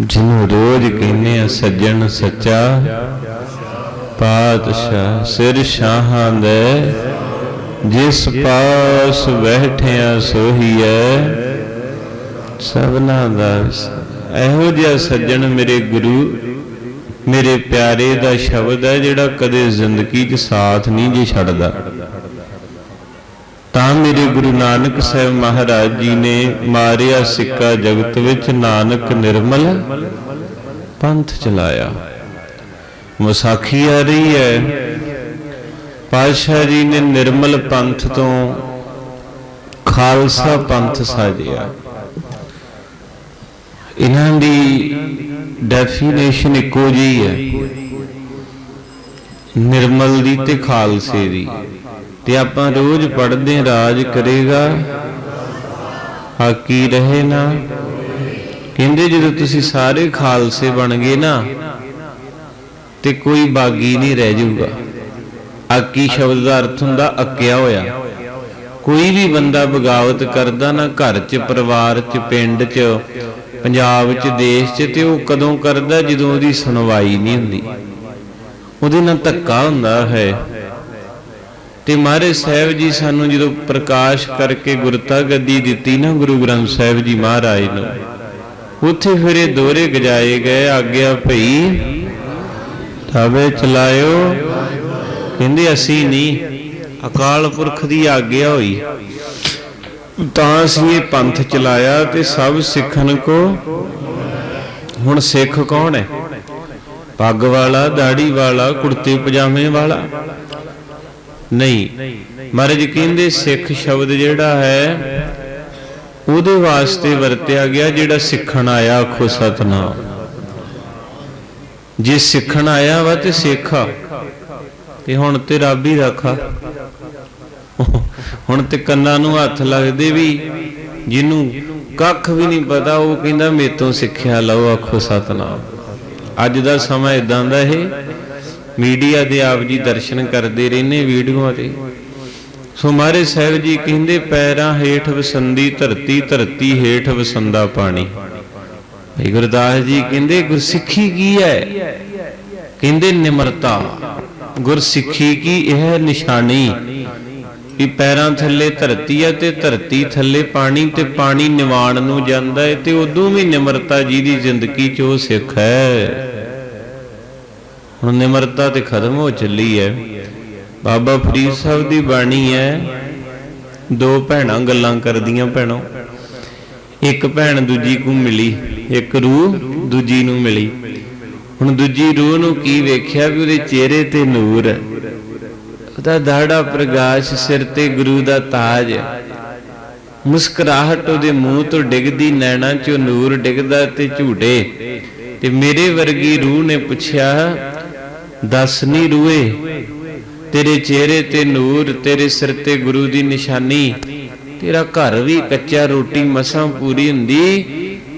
ਜਿਹਨੂੰ ਰੋਜ਼ ਕਹਿੰਦੇ ਆ, ਸੱਜਣ ਸੱਚਾ, ਪਾਤਸ਼ਾਹ ਸਿਰ ਸ਼ਾਹਾਂ ਦੇ, ਜਿਸ ਪਾਸ ਬੈਠਿਆ ਸੋਹੀਐ ਸਭਨਾ ਦਾ ਇਹੋ ਜਿਹਾ ਸੱਜਣ ਮੇਰੇ ਗੁਰੂ, ਮੇਰੇ ਪਿਆਰੇ ਦਾ ਸ਼ਬਦ ਹੈ ਜਿਹੜਾ ਕਦੇ ਜ਼ਿੰਦਗੀ 'ਚ ਸਾਥ ਨਹੀਂ ਜੇ ਛੱਡਦਾ। ਤਾਂ ਮੇਰੇ ਗੁਰੂ ਨਾਨਕ ਸਾਹਿਬ ਮਹਾਰਾਜ ਜੀ ਨੇ ਮਾਰਿਆ ਸਿੱਕਾ ਜਗਤ ਵਿੱਚ ਨਾਨਕ ਨਿਰਮਲ ਪੰਥ ਚਲਾਇਆ। ਮੁਸਾਖੀ ਆ ਰਹੀ ਹੈ। ਪਾਤਸ਼ਾਹ ਜੀ ਨੇ ਨਿਰਮਲ ਪੰਥ ਤੋਂ ਖਾਲਸਾ ਪੰਥ ਸਾਜਿਆ। ਇਹਨਾਂ ਦੀ ਡੈਫੀਨੇਸ਼ਨ ਇੱਕੋ ਜਿਹੀ ਹੈ। ਨਿਰਮਲ ਦੀ ਤੇ ਖਾਲਸੇ ਦੀ। ਤੇ ਆਪਾਂ ਰੋਜ਼ ਪੜ੍ਹਦੇ ਰਾਜ ਕਰੇਗਾ। ਹਾਕੀ ਰਹੇ ਨਾ। ਕਹਿੰਦੇ ਜਦੋਂ ਤੁਸੀਂ ਸਾਰੇ ਖਾਲਸੇ ਬਣ ਗਏ ਨਾ, ਤੇ ਕੋਈ ਬਾਗੀ ਨਹੀਂ ਰਹਿ ਜਾਊਗਾ। ਆਕੀ ਸ਼ਬਦ ਦਾ ਅਰਥ ਹੁੰਦਾ ਅੱਕਿਆ ਹੋਇਆ। ਕੋਈ ਵੀ ਬੰਦਾ ਬਗਾਵਤ ਕਰਦਾ ਨਾ, ਘਰ 'ਚ, ਪਰਿਵਾਰ 'ਚ, ਪਿੰਡ 'ਚ, ਪੰਜਾਬ 'ਚ, ਦੇਸ਼ 'ਚ, ਤੇ ਉਹ ਕਦੋਂ ਕਰਦਾ ਜਦੋਂ ਉਹਦੀ ਸੁਣਵਾਈ ਨਹੀਂ ਹੁੰਦੀ। ਉਹਦੇ ਨਾਲ ਧੱਕਾ ਹੁੰਦਾ ਹੈ। ਤੇ ਮਹਾਰਾਜ ਸਾਹਿਬ ਜੀ ਸਾਨੂੰ ਜਦੋਂ ਪ੍ਰਕਾਸ਼ ਕਰਕੇ ਗੁਰਤਾ ਗੱਦੀ ਦਿੱਤੀ ਨਾ ਗੁਰੂ ਗ੍ਰੰਥ ਸਾਹਿਬ ਜੀ ਮਹਾਰਾਜ ਨੂੰ, ਉੱਥੇ ਫਿਰ ਇਹ ਦੋਰੇ ਗਜਾਏ ਗਏ, ਆਗਿਆ ਭਈ, ਤਾਵੇ ਚਲਾਇਓ। ਕਹਿੰਦੇ ਅਸੀਂ ਨਹੀਂ, ਅਕਾਲ ਪੁਰਖ ਦੀ ਆਗਿਆ ਹੋਈ। ਤਾਂ ਅਸੀਂ ਇਹ ਪੰਥ ਚਲਾਇਆ ਤੇ ਸਭ ਸਿੱਖਣ ਕੋ, ਹੁਣ ਸਿੱਖ ਕੌਣ ਹੈ? ਪੱਗ ਵਾਲਾ, ਦਾੜੀ ਵਾਲਾ ਕੁੜਤੇ ਪਜਾਮੇ ਵਾਲਾ। ਨਹੀਂ। ਮਹਾਰਾਜ ਕਹਿੰਦੇ ਸਿੱਖ ਸ਼ਬਦ ਜਿਹੜਾ ਹੈ, ਉਹਦੇ ਵਾਸਤੇ ਵਰਤਿਆ ਗਿਆ ਜਿਹੜਾ ਸਿੱਖਣ ਆਇਆ, ਆਖੋ ਸਤਨਾਮ। ਜੇ ਸਿੱਖਣ ਆਇਆ ਵਾ ਤੇ ਸਿੱਖਾ। ਤੇ ਹੁਣ ਤੇ ਰੱਬ ਹੀ ਰੱਖਾ। ਹੁਣ ਤੇ ਕੰਨਾਂ ਨੂੰ ਹੱਥ ਲੱਗਦੇ ਵੀ, ਜਿਹਨੂੰ ਕੱਖ ਵੀ ਨਹੀਂ ਪਤਾ, ਉਹ ਕਹਿੰਦਾ, ਮੇਤੋਂ ਸਿੱਖਿਆ ਲਓ, ਆਖੋ ਸਤਨਾਮ। ਅੱਜ ਦਾ ਸਮਾਂ ਇਦਾਂ ਦਾ ਇਹ ਮੀਡੀਆ ਦੇ ਆਪ ਜੀ ਦਰਸ਼ਨ ਕਰਦੇ ਰਹਿੰਦੇ ਵੀਡੀਓਆਂ ਤੇ। ਸੋ ਮਾਰੇ ਸਾਹਿਬ ਜੀ ਕਹਿੰਦੇ, ਪੈਰਾਂ ਹੇਠ ਵਸੰਦੀ ਧਰਤੀ ਧਰਤੀ ਹੇਠ ਵਸੰਦਾ ਪਾਣੀ। ਭਾਈ ਗੁਰਦਾਸ ਜੀ ਕਹਿੰਦੇ, ਗੁਰਸਿੱਖੀ ਕੀ ਹੈ? ਕਹਿੰਦੇ, ਨਿਮਰਤਾ। ਗੁਰਸਿੱਖੀ ਕੀ ਇਹ ਨਿਸ਼ਾਨੀ? ਵੀ ਪੈਰਾਂ ਥੱਲੇ ਧਰਤੀ ਹੈ ਤੇ ਧਰਤੀ ਥੱਲੇ ਪਾਣੀ ਤੇ ਪਾਣੀ ਨਿਵਾਣ ਨੂੰ ਜਾਂਦਾ ਹੈ ਤੇ ਉਦੋਂ ਵੀ ਨਿਮਰਤਾ ਜੀ ਦੀ ਜ਼ਿੰਦਗੀ 'ਚ ਉਹ ਸਿੱਖ ਹੈ। ਹੁਣ ਨਿਮਰਤਾ ਤੇ ਖਤਮ ਹੋ ਚੱਲੀ ਹੈ। ਬਾਬਾ ਫਰੀਦ ਸਾਹਿਬ ਦੀ ਬਾਣੀ ਹੈ, ਦੋ ਭੈਣਾਂ ਗੱਲਾਂ ਕਰਦੀਆਂ ਭੈਣੋ। ਇੱਕ ਭੈਣ ਦੂਜੀ ਨੂੰ ਮਿਲੀ, ਇੱਕ ਰੂਹ ਦੂਜੀ ਨੂੰ ਮਿਲੀ। ਹੁਣ ਦੂਜੀ ਰੂਹ ਨੂੰ ਕੀ ਵੇਖਿਆ ਵੀ ਉਹਦੇ ਚਿਹਰੇ ਤੇ ਨੂਰ ਹੈ। ਉਹਦਾ ਦਾੜਾ ਪ੍ਰਕਾਸ਼ ਸਿਰ ਤੇ ਗੁਰੂ ਦਾ ਤਾਜ ਮੁਸਕਰਾਹਟ ਉਹਦੇ ਮੂੰਹ ਤੋਂ ਡਿੱਗਦੀ, ਨੈਣਾ ਚੋਂ ਨੂਰ ਡਿੱਗਦਾ ਤੇ ਝੂਟੇ। ਤੇ ਮੇਰੇ ਵਰਗੀ ਰੂਹ ਨੇ ਪੁੱਛਿਆ ਦੱਸ ਨਹੀਂ ਰੂਏ। ਤੇਰੇ ਚਿਹਰੇ ਤੇ ਨੂਰ, ਤੇਰੇ ਸਿਰ ਤੇ ਗੁਰੂ ਦੀ ਨਿਸ਼ਾਨੀ। ਤੇਰਾ ਘਰ ਵੀ ਕੱਚਾ, ਰੋਟੀ ਮਸਾਂ ਪੂਰੀ ਹੁੰਦੀ।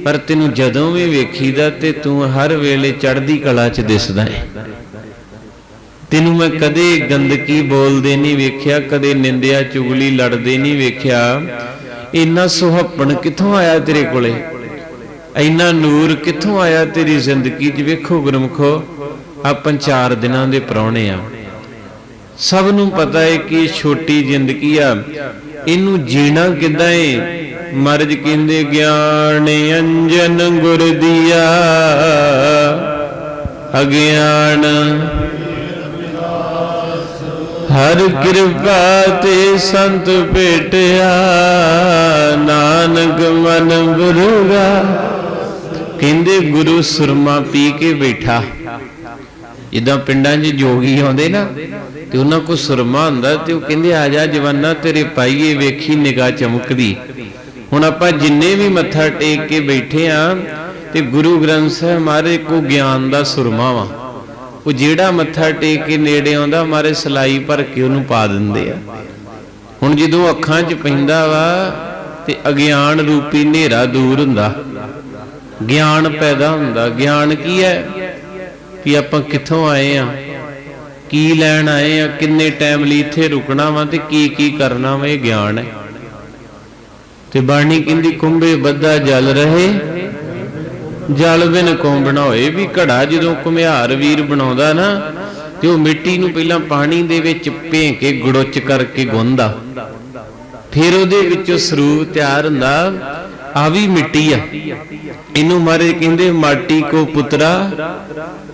ਪਰ ਤੈਨੂੰ ਜਦੋਂ ਵੀ ਵੇਖੀਦਾ ਤੇ ਤੂੰ ਹਰ ਵੇਲੇ ਚੜ੍ਹਦੀ ਕਲਾ 'ਚ ਦਿਸਦਾ ਏ। ਤੈਨੂੰ ਮੈਂ ਕਦੇ ਗੰਦਗੀ ਬੋਲਦੇ ਨਹੀਂ ਵੇਖਿਆ, ਕਦੇ ਨਿੰਦਿਆ, ਚੁਗਲੀ ਲੜਦੇ ਨਹੀਂ ਵੇਖਿਆ। ਇੰਨਾ ਸੁਹੱਪਣ ਕਿੱਥੋਂ ਆਇਆ ਤੇਰੇ ਕੋਲੇ? ਇੰਨਾ ਨੂਰ ਕਿੱਥੋਂ ਆਇਆ ਤੇਰੀ ਜ਼ਿੰਦਗੀ 'ਚ? ਵੇਖੋ ਗੁਰਮਖੋ ਆਪਾਂ ਚਾਰ ਦਿਨਾਂ ਦੇ ਪਰੌਣੇ ਆ। ਸਭ ਨੂੰ ਪਤਾ ਹੈ ਕਿ ਛੋਟੀ ਜ਼ਿੰਦਗੀ ਆ। ਇਹਨੂੰ ਜੀਣਾ ਕਿੱਦਾਂ ਏ? ਮਰਜ ਕਹਿੰਦੇ, ਗਿਆਨ ਅੰਜਨ ਗੁਰ ਦੀਆ, ਅਗਿਆਨ ਹਰ ਕਿਰਪਾ ਤੇ ਸੰਤ ਭੇਟਿਆ, ਨਾਨਕ ਮਨ ਬੁਰਗਾ। ਕਹਿੰਦੇ, ਗੁਰੂ ਸੁਰਮਾ ਪੀ ਕੇ ਬੈਠਾ। ਇਦਾਂ ਪਿੰਡਾਂ 'ਚ ਜੋਗੀ ਆਉਂਦੇ ਨਾ ਤੇ ਉਹਨਾਂ ਕੋ ਸੁਰਮਾ ਹੁੰਦਾ ਤੇ ਉਹ ਕਹਿੰਦੇ ਆ ਜਾ ਜਵਾਨਾ ਤੇਰੇ ਪਾਈਏ ਵੇਖੀ ਨਿਗਾਹ ਚਮਕਦੀ। ਹੁਣ ਆਪਾਂ ਜਿੰਨੇ ਵੀ ਮੱਥਾ ਟੇਕ ਕੇ ਬੈਠੇ ਆ ਤੇ ਗੁਰੂ ਗ੍ਰੰਥ ਸਾਹਿਬ ਮਾਰੇ ਕੋ ਗਿਆਨ ਦਾ ਸੁਰਮਾ ਵਾ। ਉਹ ਜਿਹੜਾ ਮੱਥਾ ਟੇਕ ਕੇ ਨੇੜੇ ਆਉਂਦਾ ਮਾਰੇ ਸਲਾਈ ਭਰ ਕੇ ਉਹਨੂੰ ਪਾ ਦਿੰਦੇ ਆ। ਹੁਣ ਜਦੋਂ ਅੱਖਾਂ 'ਚ ਪੈਂਦਾ ਵਾ ਤੇ ਅਗਿਆਨ ਰੂਪੀ ਹਨੇਰਾ ਦੂਰ ਹੁੰਦਾ। ਗਿਆਨ ਪੈਦਾ ਹੁੰਦਾ। ਗਿਆਨ ਕੀ ਹੈ? ਵੀ ਆਪਾਂ ਕਿੱਥੋਂ ਆਏ ਆ? ਕੀ ਲੈਣ ਆਏ ਆ? ਕਿੰਨੇ ਟਾਈਮ ਲਈ ਇੱਥੇ ਰੁਕਣਾ ਵਾ ਤੇ ਕੀ ਕੀ ਕਰਨਾ ਵਾ? ਇਹ ਗਿਆਨ ਹੈ। ਤੇ ਬਾਣੀ ਕਹਿੰਦੀ, ਕੁੰਭੇ ਬੱਧਾ ਜਲ ਰਹੇ, ਜਲ ਬਿਨ ਕੌਂ ਹੋਏ। ਵੀ ਘੜਾ ਜਦੋਂ ਘੁਮਿਆਰ ਵੀਰ ਬਣਾਉਂਦਾ ਨਾ, ਤੇ ਉਹ ਮਿੱਟੀ ਨੂੰ ਪਹਿਲਾਂ ਪਾਣੀ ਦੇ ਵਿੱਚ ਭੇ ਕੇ ਗੁੜੁੱਚ ਕਰਕੇ ਗੁੰਦਾ। ਫਿਰ ਉਹਦੇ ਵਿੱਚੋਂ ਸਰੂਪ ਤਿਆਰ ਹੁੰਦਾ ਆ ਵੀ ਮਿੱਟੀ ਆ। ਇਹਨੂੰ ਮਾਰੇ ਕਹਿੰਦੇ ਮਾਟੀ ਕੋ ਪੁੱਤਰਾ,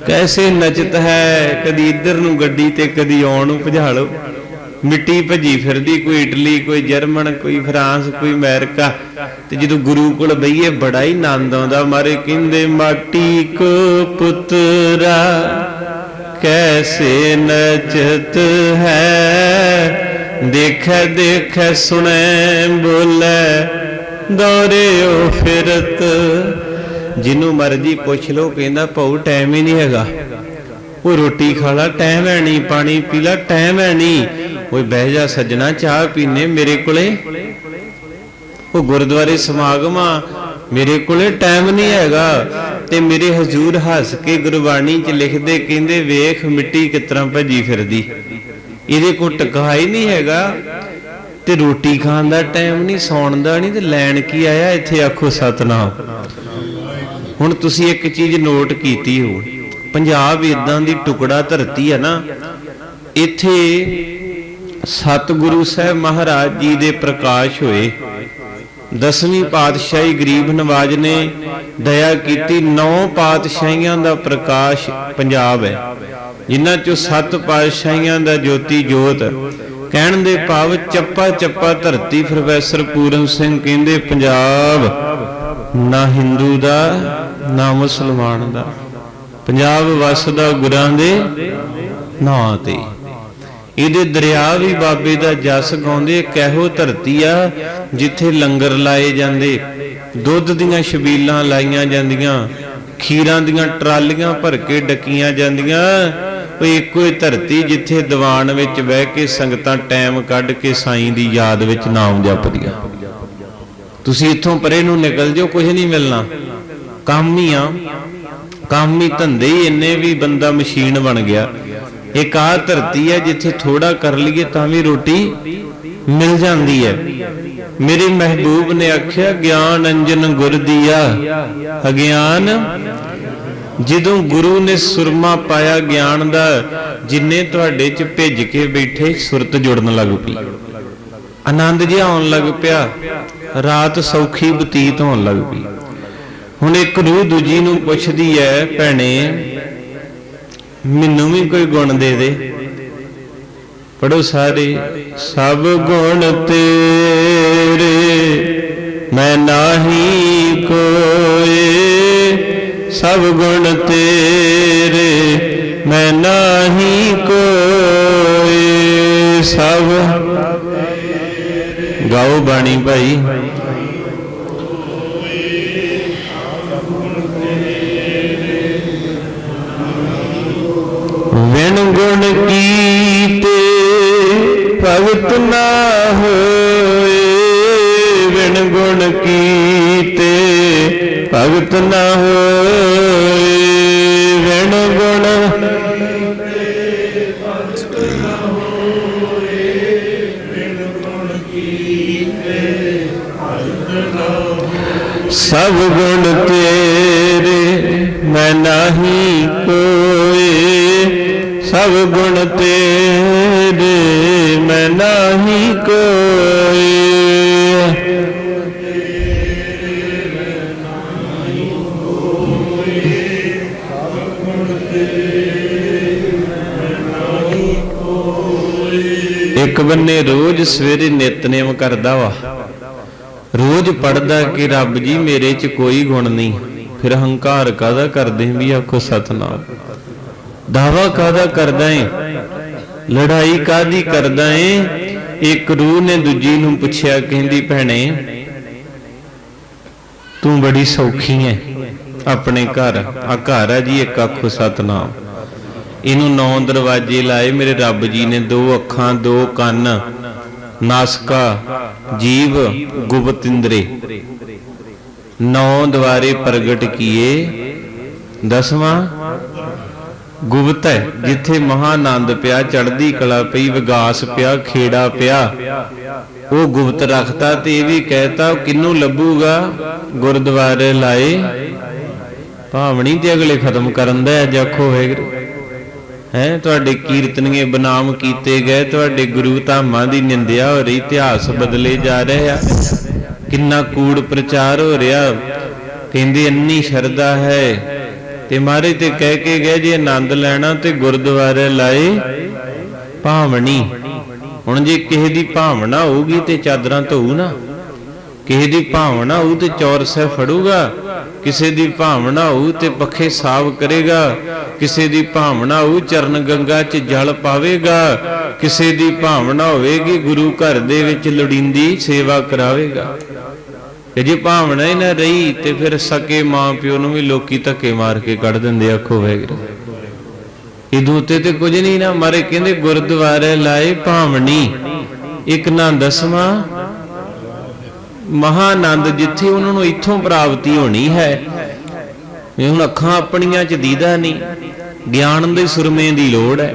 ਕੈਸੇ ਨਚਤ ਹੈ? ਕਦੀ ਇੱਧਰ ਨੂੰ ਗੱਡੀ ਤੇ, ਕਦੀ ਆਉਣ ਨੂੰ ਭਜਾ ਲਓ। ਮਿੱਟੀ ਭੱਜੀ ਫਿਰਦੀ, ਕੋਈ ਇਟਲੀ, ਕੋਈ ਜਰਮਨ, ਕੋਈ ਫਰਾਂਸ, ਕੋਈ ਅਮਰੀਕਾ। ਤੇ ਜਦੋਂ ਗੁਰੂ ਕੋਲ ਬਈਏ, ਬੜਾ ਹੀ ਆਨੰਦ ਆਉਂਦਾ। ਮਾਰੇ ਕਹਿੰਦੇ ਮਾਟੀ ਕੋ ਪੁੱਤਰਾ, ਕੈਸੇ ਨਚਤ ਹੈ? ਦੇਖੈ ਦੇਖੈ, ਸੁਣੈ, ਬੋਲੇ। ਦੌੜਿਓ ਫਿਰਤ। ਜਿਹਨੂੰ ਮਰਜ਼ੀ ਪੁੱਛ ਲੋ ਕਹਿੰਦਾ ਭਾਉ ਟਾਈਮ ਹੀ ਨਹੀਂ ਹੈਗਾ। ਉਹ ਰੋਟੀ ਖਾ ਲਾ ਟਾਈਮ ਹੈ ਨਹੀਂ, ਪਾਣੀ ਪੀ ਲਾ ਟਾਈਮ ਹੈ ਨਹੀਂ। ਓਏ, ਬਹਿ ਜਾ, ਸੱਜਣਾ, ਚਾਹ ਪੀਨੇ ਮੇਰੇ ਕੋਲੇ। ਉਹ ਗੁਰਦੁਆਰੇ ਸਮਾਗਮਾਂ ਮੇਰੇ ਕੋਲੇ ਟਾਈਮ ਨਹੀਂ ਹੈਗਾ। ਤੇ ਮੇਰੇ ਹਜ਼ੂਰ ਹੱਸ ਕੇ ਗੁਰਬਾਣੀ 'ਚ ਲਿਖਦੇ ਕਹਿੰਦੇ, ਵੇਖ ਮਿੱਟੀ ਕਿਤਰਾ ਭੱਜੀ ਫਿਰਦੀ। ਇਹਦੇ ਕੋ ਟਿਕਾ ਹੀ ਨਹੀਂ ਹੈਗਾ। ਤੇ ਰੋਟੀ ਖਾਣ ਦਾ ਟਾਈਮ ਨਹੀਂ, ਸੌਣ ਦਾ ਨਹੀਂ ਤੇ ਲੈਣ ਕੀ ਆਇਆ? ਇੱਥੇ ਆਖੋ ਸਤਨਾਮ। ਹੁਣ ਤੁਸੀਂ ਇੱਕ ਚੀਜ਼ ਨੋਟ ਕੀਤੀ ਹੋ। ਪੰਜਾਬ ਇਦਾਂ ਦੀ ਟੁਕੜਾ ਧਰਤੀ ਹੈ ਨਾ, ਇੱਥੇ ਸਤਿਗੁਰੂ ਸਾਹਿਬ ਮਹਾਰਾਜ ਜੀ ਦੇ ਪ੍ਰਕਾਸ਼ ਹੋਏ। ਦਸਵੀਂ ਪਾਤਸ਼ਾਹੀ ਗਰੀਬ ਨਵਾਜ ਨੇ ਦਇਆ ਕੀਤੀ। ਨੌ ਪਾਤਸ਼ਾਹੀਆਂ ਦਾ ਪ੍ਰਕਾਸ਼ ਪੰਜਾਬ ਹੈ। ਜਿਨ੍ਹਾਂ ਚੋਂ ਸੱਤ ਪਾਤਸ਼ਾਹੀਆਂ ਦਾ ਜੋਤੀ ਜੋਤ ਕਹਿਣ ਦੇ ਭਾਵ ਚੱਪਾ ਚੱਪਾ ਧਰਤੀ ਪ੍ਰੋਫੈਸਰ ਪੂਰਨ ਸਿੰਘ, ਕਹਿੰਦੇ ਪੰਜਾਬ ਨਾ ਹਿੰਦੂ ਦਾ, ਨਾ ਮੁਸਲਮਾਨ ਦਾ। ਪੰਜਾਬ ਵਸਦਾ ਗੁਰਾਂ ਦੇ ਨਾਂ ਤੇ। ਇਹਦੇ ਦਰਿਆ ਵੀ ਬਾਬੇ ਦਾ ਜਸ ਗਾਉਂਦੇ ਇੱਕ ਇਹੋ ਧਰਤੀ ਆ ਜਿੱਥੇ ਲੰਗਰ ਲਾਏ ਜਾਂਦੇ, ਦੁੱਧ ਦੀਆਂ ਛਬੀਲਾਂ ਲਾਈਆਂ ਜਾਂਦੀਆਂ, ਖੀਰਾਂ ਦੀਆਂ ਟਰਾਲੀਆਂ ਭਰ ਕੇ ਡੱਕੀਆਂ ਜਾਂਦੀਆਂ। ਉਹ ਇੱਕੋ ਹੀ ਧਰਤੀ ਜਿੱਥੇ ਦੀਵਾਨ ਵਿੱਚ ਬਹਿ ਕੇ ਸੰਗਤਾਂ ਟਾਈਮ ਕੱਢ ਕੇ ਸਾਈਂ ਦੀ ਯਾਦ ਵਿੱਚ ਨਾਮ ਜਪਦੀਆਂ। ਤੁਸੀਂ ਇੱਥੋਂ ਪਰੇ ਨੂੰ ਨਿਕਲ ਜਾਓ, ਕੁਝ ਨਹੀਂ ਮਿਲਣਾ। ਕੰਮ ਹੀ ਆ। ਕੰਮ ਹੀ ਧੰਦੇ ਹੀ ਇੰਨੇ ਵੀ ਬੰਦਾ ਮਸ਼ੀਨ ਬਣ ਗਿਆ। ਇੱਕ ਆ ਧਰਤੀ ਹੈ ਜਿੱਥੇ ਥੋੜਾ ਕਰ ਲਈਏ ਤਾਂ ਵੀ ਰੋਟੀ ਮਿਲ ਜਾਂਦੀ ਹੈ। ਮੇਰੇ ਮਹਿਬੂਬ ਨੇ ਆਖਿਆ, ਗਿਆਨ ਅੰਜਨ ਗੁਰ ਦੀਆ, ਅਗਿਆਨ ਜਦੋਂ ਗੁਰੂ ਨੇ ਸੁਰਮਾ ਪਾਇਆ ਗਿਆਨ ਦਾ, ਜਿੰਨੇ ਤੁਹਾਡੇ ਚ ਭਿੱਜ ਕੇ ਬੈਠੇ ਸੁਰਤ ਜੁੜਨ ਲੱਗ ਪਈ। ਆਨੰਦ ਜਿਹਾ ਆਉਣ ਲੱਗ ਪਿਆ, ਰਾਤ ਸੌਖੀ ਬਤੀਤ ਹੋਣ ਲੱਗ ਪਈ। ਹੁਣ ਇੱਕ ਰੂਹ ਦੂਜੀ ਨੂੰ ਪੁੱਛਦੀ ਐ, ਭੈਣੇ, ਮੈਨੂੰ ਵੀ ਕੋਈ ਗੁਣ ਦੇ ਦੇ। ਪੜੋ ਸਾਰੇ, ਸਭ ਗੁਣ ਤੇਰੇ, ਮੈਂ ਨਾਹੀ ਕੋ ਸਭ ਗੁਣ ਤੇਰੇ ਮੈਂ ਨਾਹੀ ਕੋਏ। ਸਭ ਗਾਓ ਬਾਣੀ ਭਾਈ ਭਗਤ ਨਾ ਹੋਏ ਵਿਣ ਗੁਣ। ਸਭ ਗੁਣ ਤੇਰੇ, ਮੈਂ ਨਹੀਂ ਕੋਏ। ਸਭ ਗੁਣ ਤੇਰੇ, ਮੈਂ ਨਹੀਂ ਕੋਏ। ਇੱਕ ਬੰਨੇ ਰੋਜ਼ ਸਵੇਰੇ ਨਿਤਨੇਮ ਕਰਦਾ ਵਾ। ਰੋਜ਼ ਪੜਦਾ ਕਿ ਰੱਬ ਜੀ ਮੇਰੇ 'ਚ ਕੋਈ ਗੁਣ ਨਹੀਂ। ਫਿਰ ਹੰਕਾਰ ਕਾਦਾ ਕਰਦੇ ਵੀ ਆਖੋ ਸਤਨਾਮ। ਦਾਵਾ ਕਾਦਾ ਕਰਦਾ ਏ? ਲੜਾਈ ਕਾਦੀ ਕਰਦਾ ਏ? ਇੱਕ ਰੂਹ ਨੇ ਦੂਜੀ ਨੂੰ ਪੁੱਛਿਆ, ਕਹਿੰਦੀ ਭੈਣੇ, ਤੂੰ ਬੜੀ ਸੌਖੀ ਐ ਆਪਣੇ ਘਰ। ਆ ਘਰ ਹੈ ਜੀ, ਇੱਕ ਅੱਖ ਸਤਨਾਮ। ਇਹਨੂੰ ਨੌ ਦਰਵਾਜ਼ੇ ਲਾਏ, ਮੇਰੇ ਰੱਬ ਜੀ ਨੇ ਦੋ ਅੱਖਾਂ, ਦੋ ਕੰਨ, ਨਾਸਕਾ, ਜੀਵ ਗੁਪਤਿੰਦਰੇ ਨੌ ਦਵਾਰੇ ਪ੍ਰਗਟ ਕੀਏ। ਦਸਵਾਂ, ਗੁਪਤ ਹੈ, ਜਿੱਥੇ ਮਹਾਨੰਦ ਪਿਆ, ਚੜ੍ਹਦੀ ਕਲਾ ਪਈ, ਵਿਗਾਸ ਪਿਆ, ਖੇੜਾ ਪਿਆ। ਉਹ ਗੁਪਤ ਰੱਖਤਾ ਤੇ ਇਹ ਵੀ ਕਹਿਤਾ ਕਿੰਨੂੰ ਲੱਭੂਗਾ? ਗੁਰਦੁਆਰੇ ਲਾਏ। ਭਾਵਣੀ ਤੇ ਅਗਲੇ ਖਤਮ ਕਰਨ ਦਾ ਅੱਜ ਆਖੋ ਹੈ, ਤੁਹਾਡੇ ਕੀਰਤਨੀਏ ਬਨਾਮ ਕੀਤੇ ਗਏ, ਤੁਹਾਡੇ ਗੁਰੂ ਧਾਮਾਂ ਦੀ ਨਿੰਦਿਆ ਹੋ ਰਹੀ, ਇਤਿਹਾਸ ਬਦਲੇ ਜਾ ਰਿਹਾ ਕਿੰਨਾ ਕੂੜ ਪ੍ਰਚਾਰ ਹੋ ਰਿਹਾ। ਕਹਿੰਦੇ ਇੰਨੀ ਸ਼ਰਧਾ ਹੈ। ਤੇ ਮਾਰੇ ਤੇ ਕਹਿ ਕੇ ਗਏ ਜੇ ਆਨੰਦ ਲੈਣਾ ਤੇ ਗੁਰਦੁਆਰੇ ਲਾਏ ਭਾਵਣੀ ਹੁਣ ਜੇ ਕਿਸੇ ਦੀ ਭਾਵਨਾ ਹੋਊਗੀ ਤੇ ਚਾਦਰਾਂ ਧੋਊ ਨਾ। ਕਿਸੇ ਦੀ ਭਾਵਨਾ ਹੋਊ ਤੇ ਚੌਰ ਸਹਿ ਫੜੂਗਾ। ਕਿਸੇ ਦੀ ਭਾਵਨਾ ਹੋਊ ਤੇ ਪੱਖੇ ਸਾਫ਼ ਕਰੇਗਾ। ਕਿਸੇ ਦੀ ਭਾਵਨਾ ਹੋਊ ਚਰਨ ਗੰਗਾ 'ਚ ਜਲ ਪਾਵੇਗਾ। ਕਿਸੇ ਦੀ ਭਾਵਨਾ ਹੋਵੇਗੀ ਗੁਰੂ ਘਰ ਦੇ ਵਿੱਚ ਲੋੜੀਂਦੀ ਸੇਵਾ ਕਰਾਵੇਗਾ। ਤੇ ਜੇ ਭਾਵਨਾ ਹੀ ਨਾ ਰਹੀ ਤੇ ਫਿਰ ਸਕੇ ਮਾਂ ਪਿਓ ਨੂੰ ਵੀ ਲੋਕੀ ਧੱਕੇ ਮਾਰ ਕੇ ਕੱਢ ਦਿੰਦੇ ਆਖੋ ਵੈਗਰੂ ਇਦੋਂ ਉੱਤੇ ਤੇ ਕੁਝ ਨਹੀਂ ਨਾ, ਮਾਰੇ ਕਹਿੰਦੇ ਗੁਰਦੁਆਰੇ ਲਾਏ ਭਾਵਨੀ। ਇੱਕ ਨਾ ਦਸਵਾਂ ਮਹਾਨੰਦ ਜਿੱਥੇ ਉਹਨਾਂ ਨੂੰ ਇੱਥੋਂ ਪ੍ਰਾਪਤੀ ਹੋਣੀ ਹੈ, ਇਹ ਹੁਣ ਅੱਖਾਂ ਆਪਣੀਆਂ ਚ ਦੀਦਾ ਨਹੀਂ, ਗਿਆਨ ਦੇ ਸੁਰਮੇ ਦੀ ਲੋੜ ਹੈ।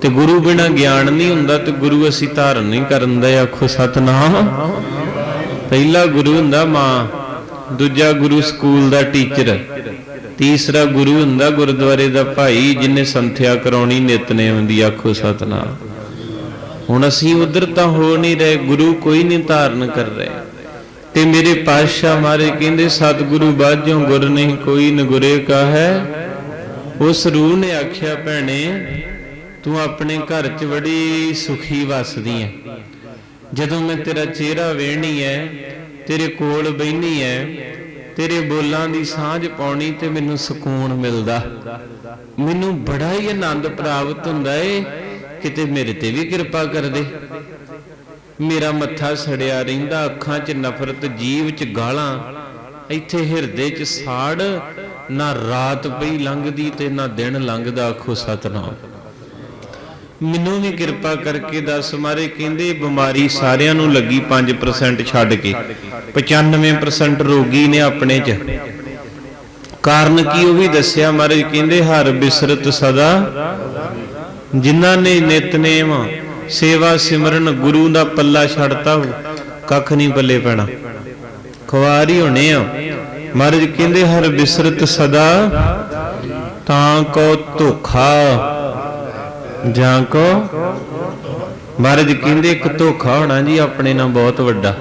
ਤੇ ਗੁਰੂ ਬਿਨਾ ਗਿਆਨ ਨਹੀਂ ਹੁੰਦਾ, ਤੇ ਗੁਰੂ ਅਸੀਂ ਧਾਰਨ ਨਹੀਂ ਕਰਨ ਦਾ, ਆਖੋ ਸਤਨਾਮ। ਪਹਿਲਾ ਗੁਰੂ ਹੁੰਦਾ ਮਾਂ, ਦੂਜਾ ਗੁਰੂ ਸਕੂਲ ਦਾ ਟੀਚਰ, ਤੀਸਰਾ ਗੁਰੂ ਹੁੰਦਾ ਗੁਰਦੁਆਰੇ ਦਾ ਭਾਈ, ਜਿਨੇ ਸੰਥਿਆ ਕਰਾਉਣੀ ਨਿਤਨੇਮ ਦੀ ਆਖੋ ਸਤਨਾਮ। ਹੁਣ ਅਸੀਂ ਉਧਰ ਤਾਂ ਹੋ ਨਹੀਂ ਰਹੇ, ਗੁਰੂ ਕੋਈ ਨਹੀਂ ਧਾਰਨ ਕਰ ਰਹੇ। ਤੇ ਮੇਰੇ ਪਾਤਸ਼ਾਹ ਮਾਰੇ ਕਹਿੰਦੇ, ਸਤਿਗੁਰੂ ਬਾਝੋਂ ਗੁਰ ਨਹੀਂ, ਕੋਈ ਨਗੁਰੇ ਕਾ ਹੈ ਉਸ ਰੂਹ ਨੇ ਆਖਿਆ, ਭੈਣੇ, ਤੂੰ ਆਪਣੇ ਘਰ 'ਚ ਬੜੀ ਸੁਖੀ ਵਸਦੀ ਐ। ਜਦੋਂ ਮੈਂ ਤੇਰਾ ਚਿਹਰਾ ਵੇਖਣੀ ਐ, ਤੇਰੇ ਕੋਲ ਬੈਣੀ ਐ, ਤੇਰੇ ਬੋਲਾਂ ਦੀ ਸਾਂਝ ਪਾਉਣੀ ਤੇ ਮੈਨੂੰ ਸਕੂਨ ਮਿਲਦਾ। ਮੈਨੂੰ ਬੜਾ ਹੀ ਆਨੰਦ ਪ੍ਰਾਪਤ ਹੁੰਦਾ ਏ, ਕਿਤੇ ਮੇਰੇ ਤੇ ਵੀ ਕਿਰਪਾ ਕਰ ਦੇ। ਮੇਰਾ ਮੱਥਾ ਸੜਿਆ ਰਹਿੰਦਾ, ਅੱਖਾਂ 'ਚ ਨਫ਼ਰਤ ਜੀਵ 'ਚ ਗਾਲਾਂ। ਇੱਥੇ ਹਿਰਦੇ 'ਚ ਸਾੜ, ਨਾ ਰਾਤ ਪਈ ਲੰਘਦੀ ਤੇ ਨਾ ਦਿਨ ਲੰਘਦਾ, ਆਖੋ ਸਤਨਾਮ। ਮੈਨੂੰ ਵੀ ਕਿਰਪਾ ਕਰਕੇ ਦੱਸ ਮਾਰੇ, ਕਹਿੰਦੇ ਬਿਮਾਰੀ ਸਾਰਿਆਂ ਨੂੰ ਲੱਗੀ 5% ਛੱਡ ਕੇ। 95% ਰੋਗੀ ਨੇ ਆਪਣੇ 'ਚ। ਕਾਰਨ ਕੀ ਉਹ ਵੀ ਦੱਸਿਆ ਮਾਰੇ, ਕਹਿੰਦੇ ਹਰ ਬਿਸਰਤ ਸਦਾ। ਜਿਨ੍ਹਾਂ ਨੇ ਨਿਤਨੇਮ ਸੇਵਾ ਸਿਮਰਨ ਗੁਰੂ ਦਾ ਪੱਲਾ ਛੱਡਤਾ ਹੋ ਕੱਖ ਨਹੀਂ ਪੱਲੇ ਪੈਣਾ। ਖਵਾਰੀ ਹੋਣੇ ਆ। ਮਹਾਰਾਜ ਕਹਿੰਦੇ, ਹਰ ਬਿਸਰਤ ਸਦਾ, ਤਾਂ ਕੋ ਧੋਖਾ। ਜਾਂ ਕੋ? ਮਹਾਰਾਜ ਕਹਿੰਦੇ, ਇੱਕ ਧੋਖਾ ਹੋਣਾ ਜੀ ਆਪਣੇ ਨਾਲ ਬਹੁਤ ਵੱਡਾ।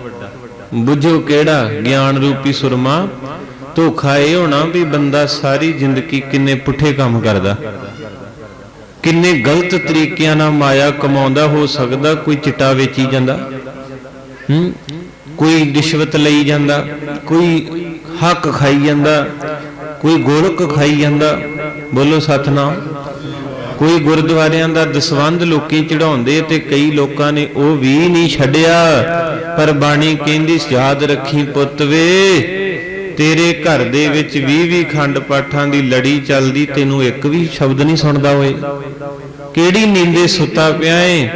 ਬੁੱਝੋ ਕਿਹੜਾ? ਗਿਆਨ ਰੂਪੀ ਸੁਰਮਾ। ਧੋਖਾ ਇਹ ਹੋਣਾ ਵੀ ਬੰਦਾ ਸਾਰੀ ਜ਼ਿੰਦਗੀ ਕਿੰਨੇ ਪੁੱਠੇ ਕੰਮ ਕਰਦਾ। ਕਿੰਨੇ ਗਲਤ ਤਰੀਕਿਆਂ ਨਾਲ ਮਾਇਆ ਕਮਾਉਂਦਾ ਹੋ ਸਕਦਾ, ਕੋਈ ਚਿੱਟਾ ਵੇਚੀ ਜਾਂਦਾ? ਹੂੰ? ਕੋਈ ਰਿਸ਼ਵਤ ਲਈ ਜਾਂਦਾ, ਕੋਈ ਹੱਕ ਖਾਈ ਜਾਂਦਾ, ਕੋਈ ਗੋਲਕ ਖਾਈ ਜਾਂਦਾ। ਬੋਲੋ ਸਤਨਾਮ। ਕੋਈ ਗੁਰਦੁਆਰਿਆਂ ਦਾ ਦਸਵੰਧ ਲੋਕੀ ਚੜਾਉਂਦੇ ਤੇ ਕਈ ਲੋਕਾਂ ਨੇ ਉਹ ਵੀ ਨਹੀਂ ਛੱਡਿਆ। ਪਰ ਬਾਣੀ ਕਹਿੰਦੀ ਯਾਦ ਰੱਖੀ ਪੁੱਤ ਵੇ, ਤੇਰੇ ਘਰ ਦੇ ਵਿੱਚ 20 20 ਖੰਡ ਪਾਠਾਂ ਦੀ ਲੜੀ ਚੱਲਦੀ, ਤੈਨੂੰ ਇੱਕ ਵੀ ਸ਼ਬਦ ਨਹੀਂ ਸੁਣਦਾ ਹੋਏ ਕਿਹੜੀ ਨੀਂਦੇ ਸੁੱਤਾ ਪਿਆ ਏ?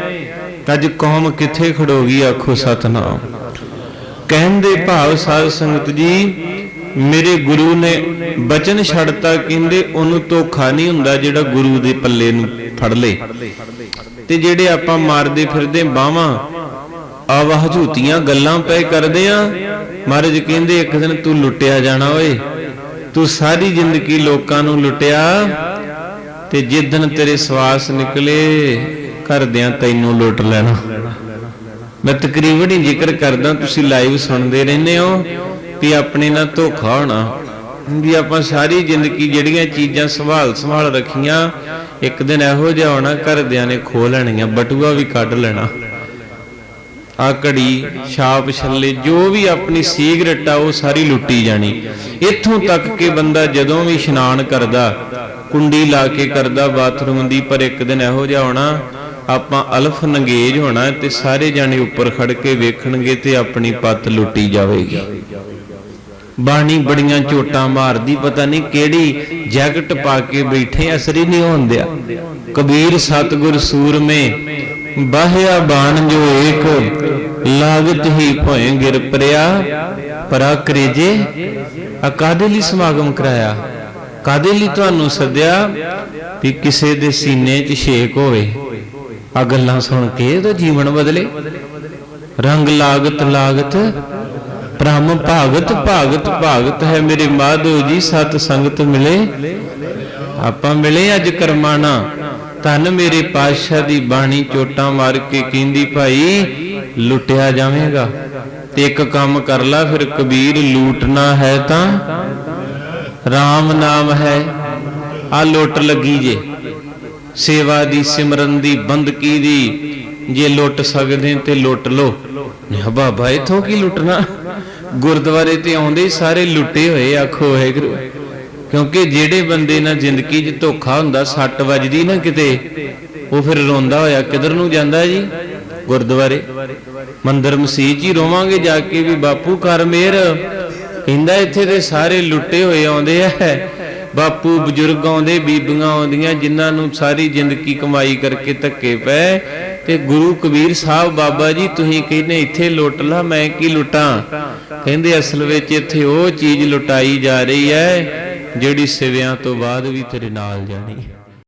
ਅੱਜ ਕੌਮ ਕਿੱਥੇ ਖੜੋਗੀ? ਆਖੋ ਸਤਨਾਮ। ਕਹਿੰਦੇ ਭਾਵ ਸਾਧ ਸੰਗਤ ਜੀ, ਮੇਰੇ ਗੁਰੂ ਨੇ ਬਚਨ ਛੱਡਤਾ, ਕਹਿੰਦੇ ਉਹਨੂੰ ਧੋਖਾ ਨਹੀਂ ਹੁੰਦਾ ਜਿਹੜਾ ਗੁਰੂ ਦੇ ਪੱਲੇ ਨੂੰ ਫੜ ਲੇ। ਤੇ ਜਿਹੜੇ ਆਪਾਂ ਮਾਰਦੇ ਫਿਰਦੇ ਬਾਹਾਂ ਆਵਾਹ ਝੂਤੀਆਂ ਗੱਲਾਂ ਪਏ ਕਰਦੇ ਆ, ਮਹਾਰਾਜ ਕਹਿੰਦੇ, ਇੱਕ ਦਿਨ ਤੂੰ ਲੁੱਟਿਆ ਜਾਣਾ ਓਏ। ਤੂੰ ਸਾਰੀ ਜ਼ਿੰਦਗੀ ਲੋਕਾਂ ਨੂੰ ਲੁੱਟਿਆ ਤੇ ਜਿੱਦਨ ਤੇਰੇ ਸਵਾਸ ਨਿਕਲੇ, ਘਰਦਿਆਂ ਤੈਨੂੰ ਲੁੱਟ ਲੈਣਾ। ਮੈਂ ਤਕਰੀਬਨ ਹੀ ਜ਼ਿਕਰ ਕਰਦਾ, ਤੁਸੀਂ ਲਾਈਵ ਸੁਣਦੇ ਰਹਿੰਦੇ ਹੋ ਵੀ ਆਪਣੇ ਨਾਲ ਧੋਖਾ ਹੋਣਾ। ਵੀ ਆਪਾਂ ਸਾਰੀ ਜ਼ਿੰਦਗੀ ਜਿਹੜੀਆਂ ਚੀਜ਼ਾਂ ਸੰਭਾਲ ਸੰਭਾਲ ਰੱਖੀਆਂ, ਇੱਕ ਦਿਨ ਇਹੋ ਜਿਹਾ ਹੋਣਾ, ਘਰਦਿਆਂ ਨੇ ਖੋ ਲੈਣੀਆਂ, ਬਟੂਆ ਵੀ ਕੱਢ ਲੈਣਾ। ਆ ਘੜੀ, ਛਾਪ, ਛੱਲੇ, ਜੋ ਵੀ ਆਪਣੀ ਸੀਗਰਟ ਆ, ਉਹ ਸਾਰੀ ਲੁੱਟੀ ਜਾਣੀ। ਇੱਥੋਂ ਤੱਕ ਕਿ ਬੰਦਾ ਜਦੋਂ ਵੀ ਇਸ਼ਨਾਨ ਕਰਦਾ ਕੁੰਡੀ ਲਾ ਕੇ ਕਰਦਾ ਬਾਥਰੂਮ ਦੀ, ਪਰ ਇੱਕ ਦਿਨ ਇਹੋ ਜਿਹਾ ਹੋਣਾ, ਆਪਾਂ ਅਲਫ ਨੰਗੇਜ ਹੋਣਾ ਤੇ ਸਾਰੇ ਜਾਣੇ ਉੱਪਰ ਖੜ ਕੇ ਵੇਖਣਗੇ ਤੇ ਆਪਣੀ ਪੱਤ ਲੁੱਟੀ ਜਾਵੇਗੀ। ਬਾਣੀ ਬੜੀਆਂ ਝੋਟਾਂ ਮਾਰਦੀ, ਪਤਾ ਨਹੀਂ ਕਿਹੜੀ ਜੈਕਟ ਪਾ ਕੇ ਬੈਠੇ, ਅਸਰੀ ਨਹੀਂ ਹੁੰਦਿਆ ਕਬੀਰ ਸਤਗੁਰ ਸੂਰਮੇ, ਬਾਹਿਆ ਬਾਣ ਜੋ ਏਕ, ਲਾਗਤ ਹੀ ਭੋਏ ਗਿਰ ਪਰਿਆ ਪਰਾ ਕਰੇਜੇ ਆ ਕਾਦੇ ਲਈ ਸਮਾਗਮ ਕਰਾਇਆ। ਕਾਦੇ ਲਈ ਤੁਹਾਨੂੰ ਸੱਦਿਆ ਵੀ ਕਿਸੇ ਦੇ ਸੀਨੇ 'ਚ ਛੇਕ ਹੋਵੇ? ਆ ਗੱਲਾਂ ਸੁਣ ਕੇ ਉਹਦਾ ਜੀਵਨ ਬਦਲੇ। ਰੰਗ ਲਾਗਤ ਲਾਗਤ, ਬ੍ਰਹਮ ਭਾਗਤ ਭਾਗਤ ਭਾਗਤ ਹੈ ਮੇਰੇ ਮਾਧੋ ਜੀ, ਸਤ ਸੰਗਤ ਮਿਲੇ। ਆਪਾਂ ਮਿਲੇ ਅੱਜ ਕਰਮਾਣਾ। ਧੰਨ ਮੇਰੇ ਪਾਤਸ਼ਾਹ ਦੀ ਬਾਣੀ ਚੋਟਾਂ ਮਾਰ ਕੇ ਕਹਿੰਦੀ, ਭਾਈ, ਲੁੱਟਿਆ ਜਾਵੇਗਾ। ਤੇ ਇੱਕ ਕੰਮ ਕਰ ਲੈ, ਫਿਰ ਕਬੀਰ ਲੂਟਣਾ ਹੈ ਤਾਂ RAM ਨਾਮ ਹੈ। ਆ ਲੁੱਟ ਲੱਗੀ ਜੇ। ਸੇਵਾ ਦੀ ਸਿਮਰਨ ਦੀ ਬੰਦਗੀ ਦੀ? ਜੇ ਲੁੱਟ ਸਕਦੇ ਤੇ ਲੁੱਟ ਲੋ ਨਹੀਂ ਬਾਬਾ, ਇਥੋਂ ਕੀ ਲੁੱਟਣਾ? ਗੁਰਦੁਆਰੇ ਤੇ ਆਉਂਦੇ ਸਾਰੇ ਲੁੱਟੇ ਹੋਏ ਆਖੋ, ਵਾਹਿਗੁਰੂ, ਕਿਉਂਕਿ ਜਿਹੜੇ ਬੰਦੇ ਨਾਲ ਜ਼ਿੰਦਗੀ 'ਚ ਧੋਖਾ ਹੁੰਦਾ, ਸੱਟ ਵੱਜਦੀ ਨਾ ਕਿਤੇ, ਉਹ ਫਿਰ ਰੋਂਦਾ ਹੋਇਆ, ਕਿਧਰ ਨੂੰ ਜਾਂਦਾ ਜੀ? ਗੁਰਦੁਆਰੇ। ਮੰਦਰ ਮਸਜਿਦ 'ਚ ਹੀ ਰੋਵਾਂਗੇ, ਜਾ ਕੇ ਵੀ ਬਾਪੂ ਕਰ ਮੇਰ। ਕਹਿੰਦਾ ਇੱਥੇ ਤੇ ਸਾਰੇ ਲੁੱਟੇ ਹੋਏ ਆਉਂਦੇ ਆ। ਬਾਪੂ ਬਜ਼ੁਰਗ ਆਉਂਦੇ, ਬੀਬੀਆਂ ਆਉਂਦੀਆਂ, ਜਿਨ੍ਹਾਂ ਨੂੰ ਸਾਰੀ ਜ਼ਿੰਦਗੀ ਕਮਾਈ ਕਰਕੇ ਧੱਕੇ ਪਏ। ਤੇ ਗੁਰੂ ਕਬੀਰ ਸਾਹਿਬ, ਬਾਬਾ ਜੀ, ਤੁਸੀਂ ਕਹਿੰਦੇ ਇੱਥੇ ਲੁੱਟ ਲਾ, ਮੈਂ ਕੀ ਲੁੱਟਾਂ? ਕਹਿੰਦੇ ਅਸਲ ਵਿੱਚ ਇੱਥੇ ਉਹ ਚੀਜ਼ ਲੁਟਾਈ ਜਾ ਰਹੀ ਹੈ, ਜਿਹੜੀ ਸਿਵਿਆਂ ਤੋਂ ਬਾਅਦ ਵੀ ਤੇਰੇ ਨਾਲ ਜਾਣੀ ਹੈ।